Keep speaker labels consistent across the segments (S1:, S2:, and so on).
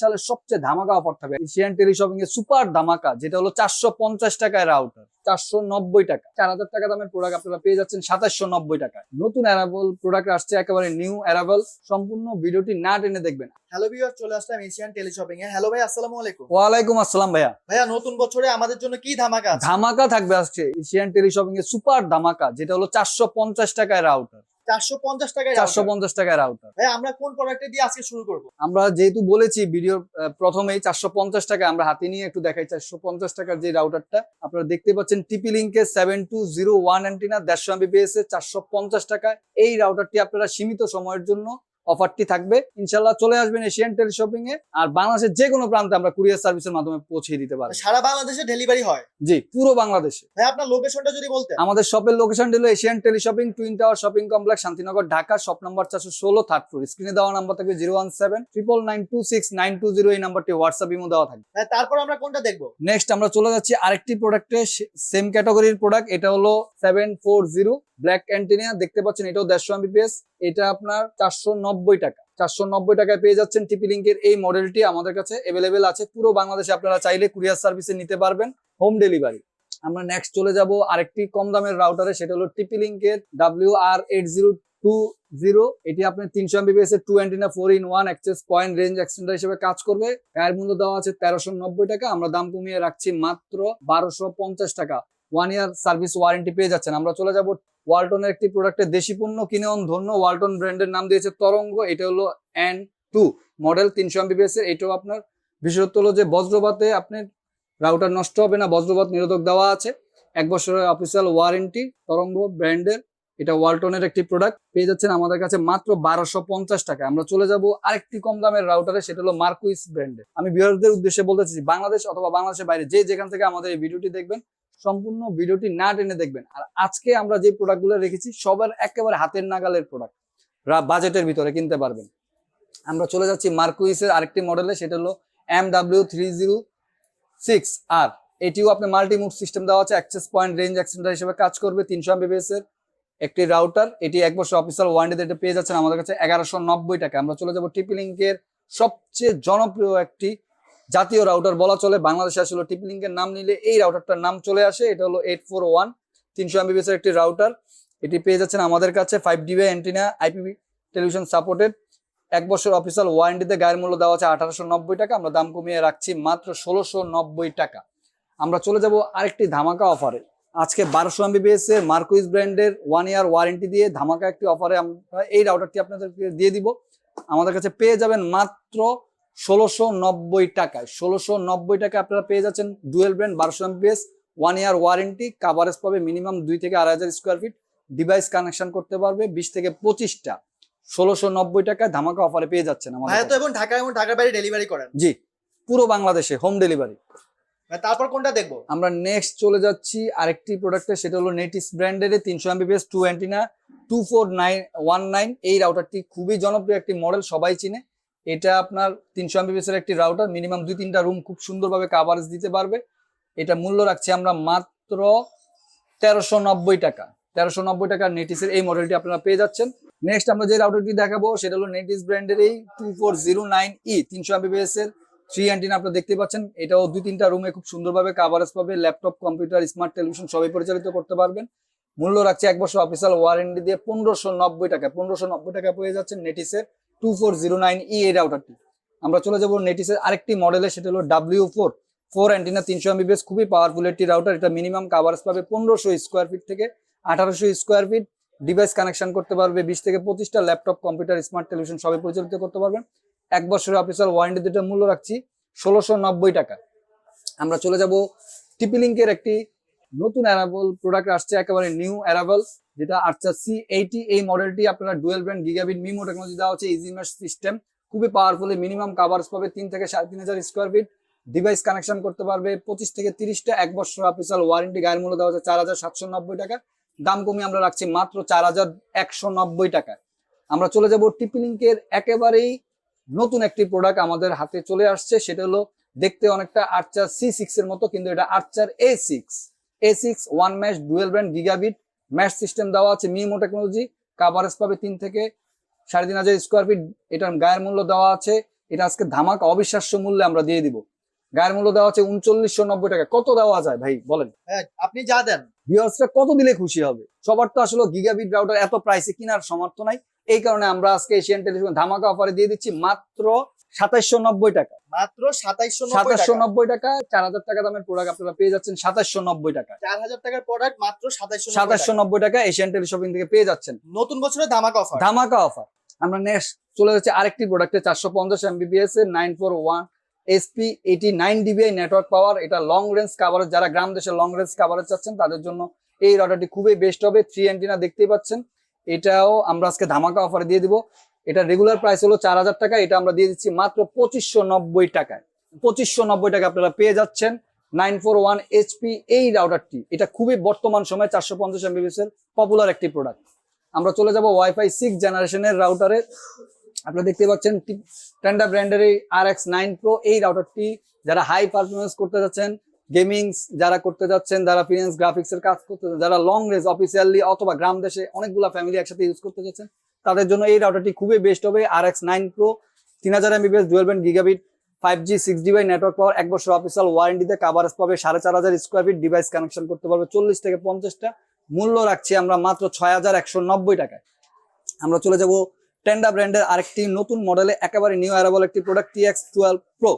S1: সালের সবচেয়ে ধামাকা অফার থাকবে। এশিয়ান টেলিশপিং এর সুপার ধামাকা যেটা হলো চারশো পঞ্চাশ টাকায় রাউটার চারশো নব্বই টাকা চার হাজার টাকা দামের প্রোডাক্ট আপনারা পেয়ে যাচ্ছেন সাতাশশো নব্বই টাকায়। নতুন অ্যারাবল প্রোডাক্ট আসছে একেবারে নিউ অ্যারাবল সম্পূর্ণ ভিডিওটি না টেনে দেখবেন।
S2: হ্যালো ভিউয়ার চলে আসলাম এশিয়ান টেলিশপিং এ। হ্যালো ভাই আসসালামু আলাইকুম।
S1: ওয়ালাইকুম আসসালাম ভাইয়া।
S2: ভাইয়া নতুন বছরে আমাদের জন্য কি ধামাকা
S1: ধামাকা থাকবে আসছে এশিয়ান টেলিশপিং এর সুপার ধামাকা যেটা হলো চারশো পঞ্চাশ টাকায় রাউটার
S2: চারশো পঞ্চাশ টাকায়
S1: চারশো
S2: router।
S1: পঞ্চাশ টাকায় রাউটার
S2: ভাই আমরা কোন প্রোডাক্টে দিয়ে আজকে শুরু করব?
S1: আমরা যেহেতু বলেছি ভিডিওর প্রথমেই চারশো পঞ্চাশ টাকা আমরা হাতে নিয়ে একটু দেখাই চারশো পঞ্চাশ টাকার যে রাউটারটা আপনারা দেখতে পাচ্ছেন টিপি লিঙ্কে seven two zero one antenna দেড়শো এমবিপিএস এর চারশো পঞ্চাশ টাকায়। এই রাউটারটি আপনারা সীমিত সময়ের জন্য অফারটি থাকবে। ইনশাল্লাহ চলে আসবেন এশিয়ান টেলিশপিং এ আর বাংলাদেশের যে কোনো প্রান্তে আমরা কুরিয়ার সার্ভিসের মাধ্যমে পৌঁছে দিতে পারব।
S2: সারা বাংলাদেশে ডেলিভারি হয়?
S1: জি পুরো বাংলাদেশে।
S2: ভাই আপনার লোকেশনটা যদি বলতেন।
S1: আমাদের শপের লোকেশন হলো Asian teleshopping twin tower shopping complex Shantinagar Dhaka shop number চারশো ষোলো থার্ড ফ্লোর। স্ক্রিনে দেওয়া নাম্বার থাকবে zero one seven triple nine two six nine two zero এই নাম্বারটি হোয়াটসঅ্যাপ ইমো দেওয়া থাকবে।
S2: ভাই তারপর আমরা কোনটা দেখব?
S1: নেক্সট আমরা চলে যাচ্ছি আরেকটি প্রোডাক্টে সেম ক্যাটাগরির প্রোডাক্ট এটা হলো seven four zero black antenna দেখতে পাচ্ছেন, এটাও দেড়শো এমবিপিএস এটা আপনার চারশো নব্বই টাকা। চারশো নব্বই টাকায় পেয়ে যাচ্ছেন টিপি লিঙ্কের এই মডেলটি আমাদের কাছে অ্যাভেলেবেল আছে। পুরো বাংলাদেশে আপনারা চাইলে কুরিয়ার সার্ভিসে নিতে পারবেন হোম ডেলিভারি আমরা নেক্সট চলে যাব আরেকটি কম দামের রাউটারে সেটা হলো টিপি লিঙ্কের W R eight zero two zero এটি আপনার তিনশো এমবিপিএস এর two antenna four in one access point range extender হিসেবে কাজ করবে। গায়ের মূল্য দেওয়া আছে তেরোশো নব্বই টাকা। আমরা দাম কমিয়ে রাখছি মাত্র বারোশো পঞ্চাশ টাকা। ওয়ান ইয়ার সার্ভিস ওয়ারেন্টি পেয়ে যাচ্ছেন। আমরা চলে যাব ওয়ালটনের একটি প্রোডাক্টের দেশি পণ্য কিনে ধন্য ওয়ালটন ব্র্যান্ডের নাম দিয়েছে তরঙ্গ। এটা হলো এন টু মডেল তিনশো এমবিপিএস এর। এটাও আপনার বিশেষত্ব হলো যে বজ্রপাতে আপনার রাউটার নষ্ট হবে না, বজ্রপাত নিরোধক দেওয়া আছে। এক বছরের অফিসিয়াল ওয়ারেন্টি তরঙ্গ ব্র্যান্ডের। এটা ওয়ালটনের একটি প্রোডাক্ট পেয়ে যাচ্ছেন আমাদের কাছে মাত্র বারোশো পঞ্চাশ টাকা। আমরা চলে যাব আরেকটি কম দামের রাউটারে সেটা হলো মার্কুইস ব্র্যান্ডের। আমি বিহারদের উদ্দেশ্যে বলতে চাইছি বাংলাদেশ অথবা বাংলাদেশের বাইরে যে যেখান থেকে আমাদের এই ভিডিওটি দেখবেন সম্পূর্ণ ভিডিওটি না টেনে দেখবেন। আর আজকে আমরা যে প্রোডাক্টগুলো রেখেছি, সবার একেবারে হাতের নাগালের প্রোডাক্ট বাজেটের ভিতরে কিনতে পারবেন। আমরা চলে যাচ্ছি মার্কুইসের আরেকটি মডেলে সেটা হলো M W three zero six আর এটিও আপনি মাল্টি মুড সিস্টেম দেওয়া আছে অ্যাক্সেস পয়েন্ট রেঞ্জ এক্সটেন্ডার হিসেবে কাজ করবে, তিনশো এমবিবিএস এর একটি রাউটার এটি এক বছর অফিসিয়াল ওয়ারেন্টিতে এটা পেয়ে যাচ্ছেন আমাদের কাছে এগারোশো নব্বই টাকা। আমরা চলে যাব টিপি লিঙ্কের সবচেয়ে জনপ্রিয় একটি জাতীয় রাউটার বলা চলে। বাংলাদেশে আসলে লিঙ্কের নাম নিলে এই রাউটারটার নাম চলে আসে। এটা হলো এইট ফোর ওয়ান তিনশো এমবিবিএস এর একটি রাউটার এটি পেয়ে যাচ্ছেন আমাদের কাছে five dB antenna IPV television supported এক বছর অফিসিয়াল ওয়ারেন্টিতে গায়ের মূল্য দেওয়া আছে আঠারোশো নব্বই টাকা। আমরা দাম কমিয়ে রাখছি মাত্র ষোলোশো নব্বই টাকা। আমরা চলে যাব আরেকটি ধামাকা অফারে আজকে বারোশো এমবিবিএস এর মার্কুইস ব্র্যান্ডের ওয়ান ইয়ার ওয়ারেন্টি দিয়ে ধামাকা একটি অফারে আমরা এই রাউটারটি আপনাদেরকে দিয়ে দিব। আমাদের কাছে পেয়ে যাবেন মাত্র ষোলোশো নব্বই টাকায় ষোলোশো নব্বই টাকা আপনারা পেয়ে যাচ্ছেন ডুয়েল ব্র্যান্ড বারোশো Mbps one year warranty coverage পাবে মিনিমাম দুই থেকে আড়াই হাজার স্কোয়ার ফিট ডিভাইস কানেকশন করতে পারবে বিশ থেকে পঁচিশটা। ষোলোশো নব্বই টাকায় ধামাকা অফারে পেয়ে যাচ্ছেন আমাদের
S2: তো এবং ঢাকা এবং ঢাকার বাইরে ডেলিভারি করেন।
S1: জি পুরো বাংলাদেশে হোম ডেলিভারি
S2: তারপর কোনটা দেখব?
S1: আমরা নেক্সট চলে যাচ্ছি আরেকটি প্রোডাক্টে সেটা হলো নেটিস ব্র্যান্ডের তিনশো Mbps two antenna two four nine one nine এই রাউটারটি খুবই জনপ্রিয় একটি মডেল সবাই চিনে। এটা আপনার তিনশো এমবিপিএস এর একটি রাউটার মিনিমাম দুই তিনটা রুম খুব সুন্দরভাবে কাভারেজ দিতে পারবে। এটা মূল্য রাখছি আমরা মাত্র তেরোশো নব্বই টাকা। তেরোশো নব্বই টাকার নেটিসের এই মডেলটি আপনারা পেয়ে যাচ্ছেন। নেক্সট আমরা যে রাউটারটি দেখাবো, সেটা হলো নেটিস ব্র্যান্ডের এই two four zero nine E তিনশো এমবিপিএস এর থ্রি অ্যান্টিনা আপনারা দেখতে পাচ্ছেন। এটাও দুই তিনটা রুমে খুব সুন্দরভাবে কাভারেজ পাবে ল্যাপটপ কম্পিউটার স্মার্ট টেলিভিশন সবই পরিচালিত করতে পারবেন। মূল্য রাখছে এক বছর অফিসিয়াল ওয়ারেন্টি দিয়ে পনেরোশো নব্বই টাকা পনেরোশো নব্বই টাকা পেয়ে যাচ্ছেন নেটিসের two four zero nine E এই রাউটারটি আমরা চলে যাব নেটিসের আরেকটি মডেলে সেটা হলো ডাব্লিউ ফোর ফোর অ্যান্টিনা তিনশো এমবিবিএস খুবই পাওয়ারফুল একটি রাউটার এটা মিনিমাম কাভারেজ পাবে পনেরোশো স্কোয়ার ফিট থেকে আঠারোশো স্কোয়ার ফিট ডিভাইস কানেকশন করতে পারবে বিশ থেকে পঁচিশটা ল্যাপটপ কম্পিউটার স্মার্ট টেলিভিশন সবই পরিচালিত করতে পারবেন। এক বছরের অফিসিয়াল ওয়ারেন্টি দুটো মূল্য রাখছি, ষোলোশো নব্বই টাকা। আমরা চলে যাব টিপি লিঙ্কের একটি নতুন অ্যারাবল প্রোডাক্ট আসছে একেবারে নিউ অ্যারাবল যেটা আচ্ছা সি এইটি এই মডেলটি আপনারা dual band gigabit MIMO technology দেওয়া হচ্ছে ইজি সিস্টেম খুবই পাওয়ারফুল মিনিমাম কাভার্স পাবে তিন থেকে সাড়ে তিন হাজার স্কোয়ার ফিট ডিভাইস কানেকশন করতে পারবে পঁচিশ থেকে তিরিশটা এক বছর অফিসিয়াল ওয়ারেন্টি গায়ের মূল্য দেওয়া হচ্ছে চার হাজার সাতশো নব্বই টাকা। দাম কমিয়ে আমরা রাখছি মাত্র চার হাজার একশো নব্বই টাকায় আমরা চলে যাব টিপি লিঙ্কের একেবারেই নতুন একটি প্রোডাক্ট আমাদের হাতে চলে আসছে, সেটা হলো দেখতে অনেকটা আর্চার সি সিক্স এর মতো, কিন্তু এটা Archer A six A six one mesh dual band gigabit mesh system দেওয়া আছে মিমো টেকনোলজি কাভারেজ পাবে তিন থেকে সাড়ে তিন হাজার স্কোয়ার ফিট এটার গায়ের মূল্য দেওয়া আছে এটা আজকে ধামাকা অবিশ্বাস্য মূল্যে আমরা দিয়ে দিব। গায়ের মূল্য দেওয়া আছে উনচল্লিশশো নব্বই টাকা। কত দেওয়া যায় ভাই বলেন?
S2: হ্যাঁ আপনি যা দেন।
S1: ভিউয়ার্সরা কত দিলে খুশি হবে? সবার তো আসলে গিগাবিট রাউটার এত প্রাইসে কেনার সমর্থ নাই। এই কারণে আমরা আজকে এশিয়ান টেলিভিশন ধামাকা অফারে দিয়ে দিচ্ছি মাত্র সাতাইশশো নব্বই টাকা।
S2: মাত্র সাতাইশশো
S1: সাতাশশো নব্বই টাকা চার হাজার টাকা দামের প্রোডাক্ট আপনারা পেয়ে যাচ্ছেন সাতাশশো নব্বই টাকা।
S2: চার হাজার টাকার প্রোডাক্ট মাত্র সাতাইশশো
S1: সাতাশশো নব্বই টাকা এশিয়ান টেলিশপিং থেকে পেয়ে যাচ্ছেন।
S2: নতুন বছরের ধামাকা অফার
S1: ধামাকা অফার আমরা নেক্সট চলে যাচ্ছে আরেকটি প্রোডাক্টে চারশো পঞ্চাশ এমবিপিএস এর nine four one SP eighty nine dBi network power এটা লং রেঞ্জ কাভারেজ যারা গ্রাম দেশে লং রেঞ্জ কাভারেজ চাচ্ছেন তাদের জন্য এই রাউটারটি খুবই বেস্ট হবে। থ্রি এন্টিনা দেখতেই পাচ্ছেন। এটাও আমরা আজকে ধামাকা অফারে দিয়ে দিব। এটা রেগুলার প্রাইস হলো চার হাজার টাকা, এটা আমরা দিয়ে দিচ্ছি মাত্র পঁচিশশো নব্বই টাকায়। পঁচিশশো নব্বই টাকা আপনারা পেয়ে যাচ্ছেন নাইন ফোর ওয়ান এইচপি এই রাউটারটি এটা খুবই বর্তমান সময়ে চারশো পঞ্চাশ এমবিপিএস এর পপুলার একটি প্রোডাক্ট আমরা চলে যাব ওয়াইফাই সিক্স জেনারেশনের রাউটারে আপনারা দেখতে পাচ্ছেন টেন্ডা ব্র্যান্ডের এই আর এক্স নাইন প্রো এই রাউটারটি যারা হাই পারফরমেন্স করতে যাচ্ছেন গেমিংস যারা করতে যাচ্ছেন, যারা ফিনান্স গ্রাফিক্স এর কাজ করতে যারা লং রেঞ্জ অফিসিয়ালি অথবা গ্রাম দেশে অনেকগুলা ফ্যামিলি একসাথে ইউজ করতে যাচ্ছেন তাদের জন্য এই রাউটারটি খুবই বেস্ট হবে। আর এক্স নাইন প্রো তিন হাজার Mbps dual band gigabit five G six dBi network power এক বছর অফিসিয়াল ওয়ারেন্টিতে কাভারেজ পাবে। সাড়ে চার হাজার স্কোয়ার ফিট ডিভাইস কানেকশন করতে পারবে। চল্লিশ থেকে পঞ্চাশটা মূল্য রাখছি আমরা মাত্র ছয় হাজার একশো নব্বই টাকায়। আমরা চলে যাব টেন্ডা ব্র্যান্ডের আরেকটি নতুন মডেলে একেবারে নিউ অ্যারাবল একটি product T X twelve pro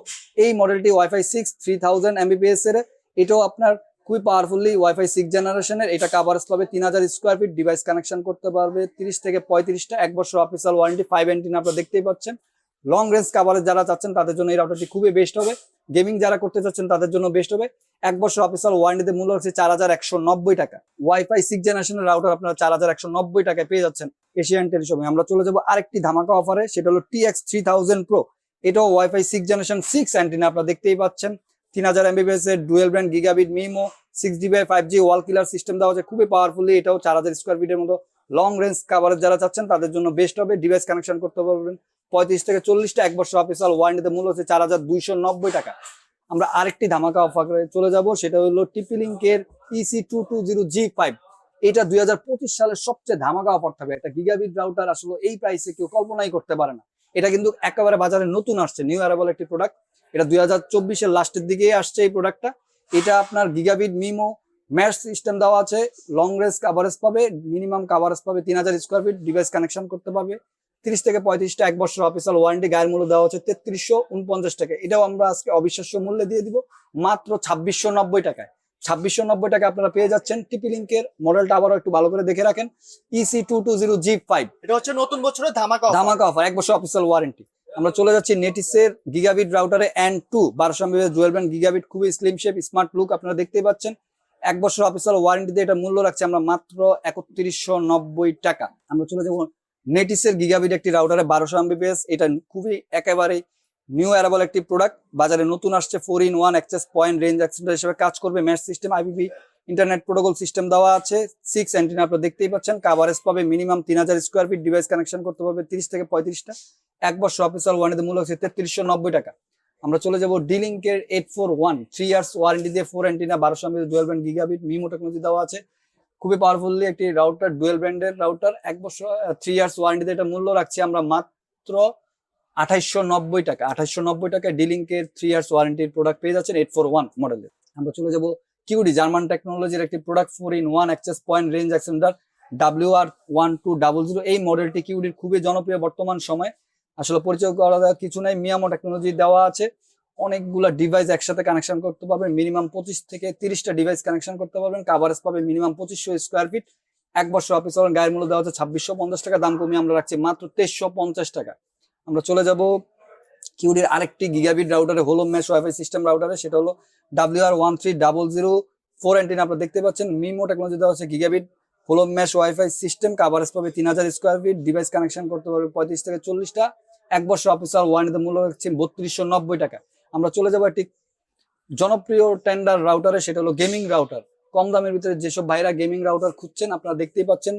S1: এই মডেলটি WiFi six three thousand Mbps এর। এটাও আপনার খুবই পাওয়ারফুলি ওয়াইফাই সিক্স জেনারেশনের এটা কাভারেজ পাবে তিন হাজার স্কোয়ার ফিট ডিভাইস কানেকশন করতে পারবে। তিরিশ থেকে পঁয়ত্রিশটা, এক বছর অফিসিয়াল ওয়ারেন্টি ফাইভ এন্টিন আপনারা দেখতেই পাচ্ছেন। লং রেঞ্জ কাভারেজ যারা চাচ্ছেন, তাদের জন্য এই রাউটারটি খুবই বেস্ট হবে। গেমিং যারা করতে চাচ্ছেন, তাদের জন্য বেস্ট হবে। এক বছর অফিসিয়াল ওয়ারেন্টিতে মূল্য হচ্ছে চার হাজার একশো নব্বই টাকা। ওয়াইফাই সিক্স জেনারেশনের রাউটার আপনারা চার হাজার একশো নব্বই টাকায় পেয়ে যাচ্ছেন এশিয়ান টেলিশপে আমরা চলে যাব আরেকটি ধামাকা অফারে সেটা হলো T X three thousand pro এটাও WiFi six generation six antenna আপনারা দেখতেই পাচ্ছেন। তিন হাজার এমবিবিএস এর dual band gigabit MIMO six dB five G wall killer system দেওয়া হচ্ছে খুবই পাওয়ারফুলি এটাও চার হাজার স্কোয়ার ফিটের মতো লং রেঞ্জ কাভারেজ যারা চাচ্ছেন তাদের জন্য বেস্ট হবে ডিভাইস কানেকশন করতে পারবেন। পঁয়ত্রিশ থেকে চল্লিশটা এক বছর অফিসিয়াল ওয়ারেন্টিতে মূল্য হচ্ছে চার হাজার দুইশো নব্বই টাকা। আমরা আরেকটি ধামাকা অফারে চলে যাব, সেটা হলো টিপি লিঙ্কের EC two two zero G five এটা দুই হাজার পঁচিশ সালের সবচেয়ে ধামাকা অফার থাকবে। একটা গিগাবিট রাউটার আসলে এই প্রাইসে কেউ কল্পনাই করতে পারে না। এটা কিন্তু একেবারে বাজারে নতুন আসছে নিউ অ্যারাবল একটি প্রোডাক্ট এটা দুই হাজার চব্বিশের লাস্টের দিকে আসছে এই প্রোডাক্টটা এটা আপনার গিগাবিট মিমো ম্যাশ সিস্টেম দেওয়া আছে। লং রেঞ্জ কাভারেজ পাবে মিনিমাম কাভারেজ পাবে তিন হাজার স্কোয়ার ফিট ডিভাইস কানেকশন করতে পারবে। তিরিশ থেকে পঁয়ত্রিশটা এক বছর অফিসিয়াল ওয়ারেন্টি গায়ের মূল্য দেওয়া হচ্ছে তেত্রিশশো উনপঞ্চাশ টাকা। এটাও আমরা আজকে অবিশ্বাস্য মূল্যে দিয়ে দিব মাত্র ছাব্বিশশো নব্বই টাকায়। ছাব্বিশশো নব্বই টাকা আপনারা পেয়ে যাচ্ছেন টিপি লিঙ্কের মডেলটা আবারও একটু ভালো করে দেখে রাখেন। EC two two zero G five
S2: এটা হচ্ছে নতুন বছরের ধামাকা
S1: ধামাকা অফার এক বছর অফিসিয়াল ওয়ারেন্টি আমরা চলে যাচ্ছি নেটিসের গিগাবিট রাউটারে এন্ড টু বারোশো এমবিএস ব্যান্ড গিগাবিট খুবই স্লিম শেপ স্মার্ট লুক আপনারা দেখতেই পাচ্ছেন। এক বছর অফিসিয়াল দিয়ে এটা মূল্য রাখছি আমরা মাত্র একত্রিশশো নব্বই টাকা। আমরা চলে যাব নেটিসের গিগাবিট একটি রাউটারে বারোশো এমবিপিএস এটা খুবই একেবারে নিউ অ্যারাবল একটি প্রোডাক্ট বাজারে নতুন আসছে four in one access point range extender হিসেবে কাজ করবে mesh system IBB internet protocol system দেওয়া আছে সিক্স অ্যান্টিনা আপনারা দেখতেই পাচ্ছেন কাভারেজ পাবে মিনিমাম তিন হাজার স্কোয়ার ফিট ডিভাইস কানেকশন করতে পারবে তিরিশ থেকে পঁয়ত্রিশটা। এক বছর অফিসিয়াল ওয়ারেন্টি মূল্য হচ্ছে তেত্রিশশো নব্বই টাকা। আমরা চলে যাব ডিলিঙ্কের eight four one three years warranty দিয়ে ফোর অ্যান্টিনা বারোশো MB dual band gigabit MIMO technology দেওয়া আছে। খুবই পাওয়ারফুলি একটি রাউটার ডুয়েল ব্র্যান্ডের রাউটার এক বছর থ্রি ইয়ার্স ওয়ারেন্টিতে এটা মূল্য রাখছি আমরা মাত্র আঠাইশশো নব্বই টাকা। আঠাইশশো নব্বই টাকা ডিলিঙ্কের থ্রি ইয়ার্স ওয়ারেন্টির প্রোডাক্ট পেয়ে যাচ্ছেন এইট ফোর ওয়ান মডেলের আমরা চলে যাব কিউডি জার্মান টেকনোলজির একটি product four in one access point range extender W R one two double zero এই মডেলটি কিউডির খুবই জনপ্রিয় বর্তমান সময়। আসলে পরিচয় করা দেওয়ার কিছু নাই মিয়ামো টেকনোলজি দেওয়া আছে। অনেকগুলা ডিভাইস একসাথে কানেকশন করতে পারবেন মিনিমাম পঁচিশ থেকে তিরিশটা ডিভাইস কানেকশন করতে পারবেন। কাভারেজ পাবে মিনিমাম পঁচিশশো স্কোয়ার ফিট এক বছর অফিস গায়ের মূল্য দেওয়া হচ্ছে ছাব্বিশশো পঞ্চাশ টাকা, দাম কমিয়ে আমরা রাখছি মাত্র তেইশশো পঞ্চাশ টাকা। আমরা চলে যাব কিউডির আরেকটি গিগাবিট রাউটারে হোলো ম্যাশ ওয়াইফাই সিস্টেম রাউটারে সেটা হলো W R one three double zero four antenna আপনারা দেখতে পাচ্ছেন। মিমো টেকনোলজি দেওয়া হচ্ছে gigabit whole mesh WiFi system coverage পাবে তিন হাজার স্কোয়ার ফিট ডিভাইস কানেকশন করতে পারবে পঁয়ত্রিশ থেকে চল্লিশটা। এক বছর অফিসিয়াল ওয়ারেন্টিতে মূল্য রাখছি বত্রিশশো নব্বই টাকা। আমরা চলে যাব একটি জনপ্রিয় টেন্ডার রাউটারে সেটা হলো গেমিং রাউটার কম দামের ভিতরে যেসব ভাইরা গেমিং রাউটার খুঁজছেন, আপনারা দেখতেই পাচ্ছেন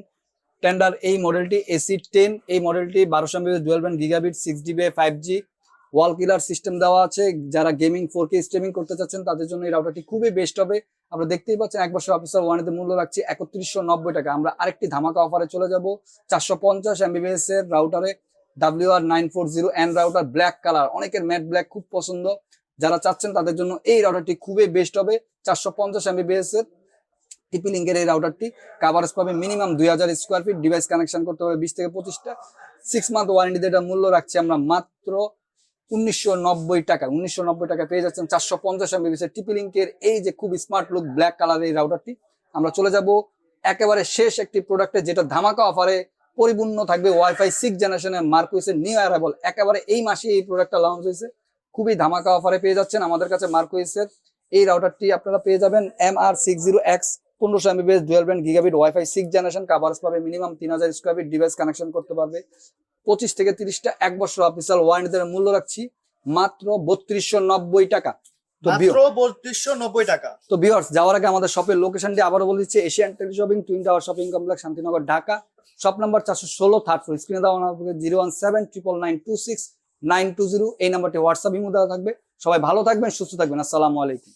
S1: টেন্ডার এই মডেলটি এসি টেন এই মডেলটি বারোশো MB dual band gigabit six GB five G wall killer system দেওয়া আছে। যারা গেমিং ফোর কে স্ট্রিমিং করতে চাচ্ছেন, তাদের জন্য এই রাউটারটি খুবই বেস্ট হবে। আমরা দেখতেই পাচ্ছেন, এক বছর অফিসার ওয়ানেতে মূল্য রাখছি একত্রিশশো নব্বই টাকা। আমরা আরেকটি ধামাকা অফারে চলে যাব, চারশো পঞ্চাশ এমবিবিএস এর রাউটারে W R nine four zero N router black colour অনেকের ম্যাট ব্ল্যাক খুব পছন্দ। যারা চাচ্ছেন, তাদের জন্য এই রাউটারটি খুবই বেস্ট হবে, চারশো পঞ্চাশ এমবিবিএস এর। টিপি লিঙ্কের এই রাউটারটি কাভারেজ পাবে মিনিমাম দুই হাজার স্কোয়ার ফিট ডিভাইস কানেকশন করতে হবে বিশ থেকে পঁচিশটা। সিক্স মান্থ ওয়ারেন্টি এটা মূল্য রাখছি আমরা মাত্র উনিশশো নব্বই টাকা উনিশশো নব্বই টাকা পেয়ে যাচ্ছেন চারশো পঞ্চাশ এমবিবিএস এর টিপি এই যে খুব স্মার্ট লুক ব্ল্যাক কালার এই রাউটারটি আমরা চলে যাব একেবারে শেষ একটি প্রোডাক্টে যেটা ধামাকা অফারে পরিপূর্ণ থাকবে ওয়াইফাই সিক্স জেনারেশনের মার্কুইসের নিউ অ্যারাইভাল একেবারে এই মাসে এই প্রোডাক্টটা লঞ্চ হয়েছে। খুবই ধামাকা অফারে পেয়ে যাচ্ছেন আমাদের কাছে মার্কুইসের এই রাউটারটি আপনারা পেয়ে যাবেন M R six zero X পনেরোশো Mbps dual band gigabit WiFi six generation coverage পাবে মিনিমাম তিন হাজার স্কোয়ার ফিট ডিভাইস কানেকশন করতে পারবে। পঁচিশ থেকে তিরিশটা এক বছর অফিসিয়াল ওয়ারেন্টিদের মূল্য রাখছি মাত্র বত্রিশশো নব্বই টাকা। তো যাওয়ার আগে আমাদের শপের লোকেশনটি আবারও বলে দিচ্ছি Asian tele shopping twin tower shopping complex Shantinagar Dhaka. Shop number চারশো ষোলো থার্ড ফ্লোর স্ক্রিনে দেওয়া zero one seven triple nine two six nine two zero এই নাম্বারটি হোয়াটসঅ্যাপ ইমো দেওয়া থাকবে। সবাই ভালো থাকবেন সুস্থ থাকবেন। আসসালামু আলাইকুম।